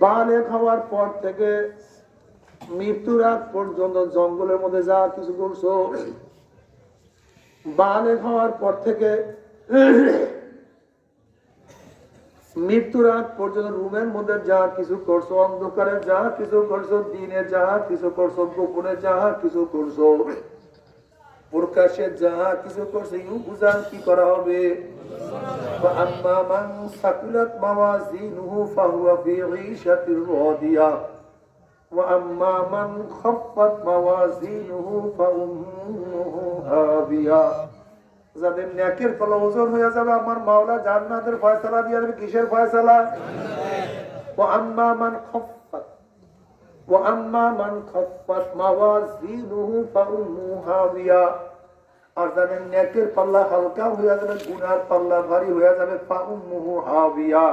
বালেক হওয়ার পর থেকে মৃত্যুর আগ পর্যন্ত জঙ্গলের মধ্যে যা কিছু করছ বালেক হওয়ার পর থেকে মৃত্যুর আগ পর্যন্ত রুমের মধ্যে যা কিছু করছ, অন্ধকারে যা কিছু করছ, দিনে যা কিছু করছ, গোপনে যা কিছু করছ, প্রকাশে যা কিছু করছ, ইউ বুঝান কি করা হবে? فأما من ثقلت موازينه فهو في عيشة راضية وأما من خفت موازينه فأمه هاوية যাদের নেকের ফলে ওজন হয়ে যাবে আমার মাওলা জান্নাতের ফয়সালা দিয়ে দেবে কিসের ফয়সালা ও আম্মা মান খফফাত ও আম্মা মান খফফাত মাওয়াজিনুহু ফাউম্মুহু হাবিয়া আর যাদের নেকের পাল্লা হালকা হয়ে যাবে, গুনার পাল্লা ভারী হয়ে যাবে, ফাউম্মুহু হাবিয়া।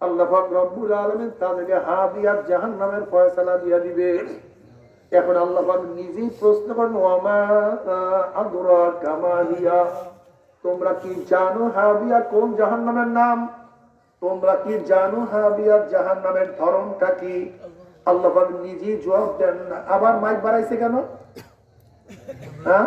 আল্লাহ রব্বুল আলামিন তাদেরকে হাবিয়া, জাহান্নামের ফয়সালা দিয়ে দিবে। এখন আল্লাহ নিজেই প্রশ্ন করেন ওয়ামা আদরা কামাহিয়া? তোমরা কি জানো হাবিয়া কোন জাহান্নামের নাম? তোমরা কি জানো হাবিয়া জাহান্নামের ধরনটা কি? আল্লাহ নিজেই জবাব দেন না। আবার মাইক বাড়াইছে কেন? হ্যাঁ?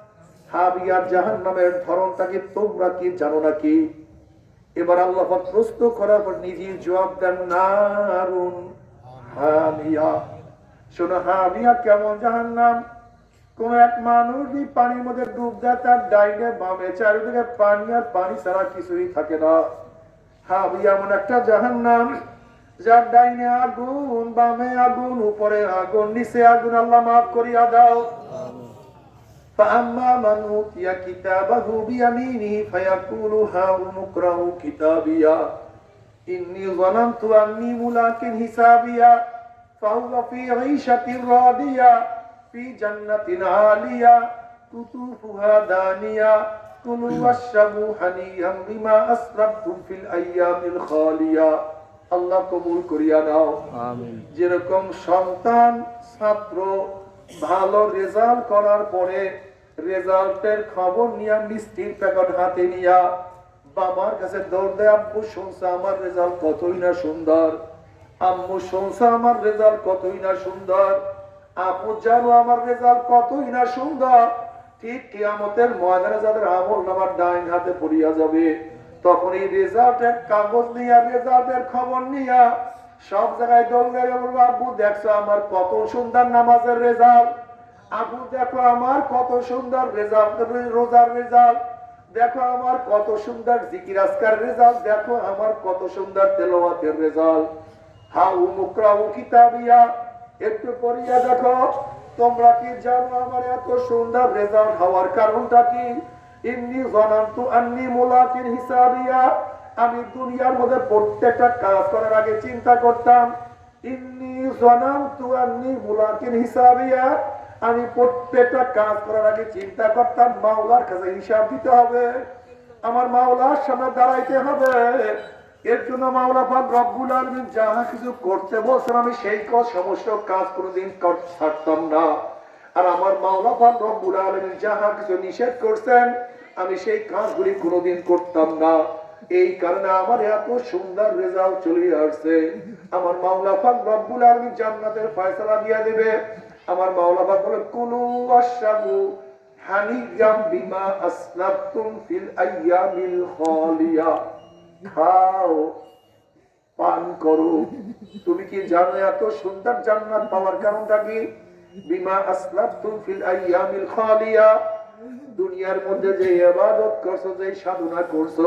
হাবিয়া জাহান্নামের ধরনটা কি তোমরা কি জানো নাকি? এবার আল্লাহ প্রশ্ন করার পর নিজেই জবাব দেন, নারুন হামিয়া। শোনো হাবিয়া কেমন জাহান্নাম? কোন এক মানুষ যদি পানির মধ্যে ডুব দেয়, তার ডাইনে, বামে, চারিদিকে পানি আর পানি ছাড়া কিছুই থাকে না। হাবিয়া এমন একটা জাহান নাম যার ডাইনে আগুন, বামে আগুন, উপরে আগুন, নিচে আগুন, আল্লাহ মাফ করিয়া দাও। فأما من أوتي كتابه بيمينه فيقول هاؤم اقرءوا كتابيا إني ظننت أني ملاك حسابيا فهو في عيشة راضية في جنة عالية قطوفها دانية كلوا واشربوا هنيئا بما أسرفتم في الأيام الخالية আল্লাহ কবুল করিয়া নাও যেরকম সন্তান ছাত্র ভালো রেজাল্ট করার পরে রেজাল্টের খবর নিয়া মিষ্টির প্যাকেট হাতে নিয়া বাবার কাছে দৌড় দেয় আব্বু শুনছে আমার রেজাল্ট কতই না সুন্দর? আম্মু, শুনছে আমার রেজাল্ট কতই না সুন্দর? আপু, জানো আমার রেজাল্ট কতই না সুন্দর? ঠিক কিয়ামতের ময়দানে যাদের আমল নামার ডাইন হাতে পড়িয়া যাবে তখন এই রেজাল্টের কাগজ নিয়া, রেজাল্টের খবর নিয়া সব জায়গায় দৌড়ে বলব আব্বু দেখছ আমার কত সুন্দর নামাজের রেজাল্ট? আব্বু দেখো আমার কত সুন্দর রেজাল্ট রোজার রেজাল্ট দেখো আমার কত সুন্দর জিকির আজকার রেজাল্ট দেখো আমার কত সুন্দর তেলাওয়াতের রেজাল্ট হাউ এত সুন্দর রেজাল্ট হওয়ার আন্নি আমি দুনিয়ার মধ্যে প্রত্যেকটা কাজ করার আগে চিন্তা করতাম, ইন্নি জানান্তু আন্নি মুলাকিন হিসাবিয়া। আমি প্রত্যেকটা কাজ করার আগে চিন্তা করতাম, মাওলার কাছে হিসাব দিতে হবে। আমার মাওলার সামনে দাঁড়াইতে হবে। এর জন্য মাওলা পাক রব্বুল আলমিন যাহা কিছু করতে বলছেন, আমি সেই কাজ, সমস্ত কাজ কোনোদিন ছাড়তাম না। আর আমার মাওলা পাক রব্বুল আলমিন যাহা কিছু নিষেধ করছেন, আমি সেই কাজগুলি কোনোদিন করতাম না। এই কারণে আমার এত সুন্দর রেজাল্ট চলে আসছে। আমার মাওলা পাক রব্বুল আলমিন জান্নাতের ফয়সালা দিয়ে দেবে। আমার মাওলা পাক বলে, কুলু ওয়াশরাবু হানিয়াম বিমা আসলাফতুম ফিল আইয়ামিল খালিয়া। খাও, পান করো। তুমি কি জানো এত সুন্দর জান্নাত পাওয়ার কারণটা কি? বিমা আসলাফতুম ফিল আইয়ামিল খালিয়া। দুনিয়ার মধ্যে যে ইবাদত করছ, যে সাধনা করছ,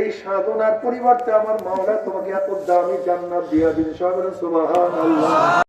এই সাধনার পরিবর্তে আমার মাওলা তোমাকে এত দামি জান্নাত দিয়া দিন সবাই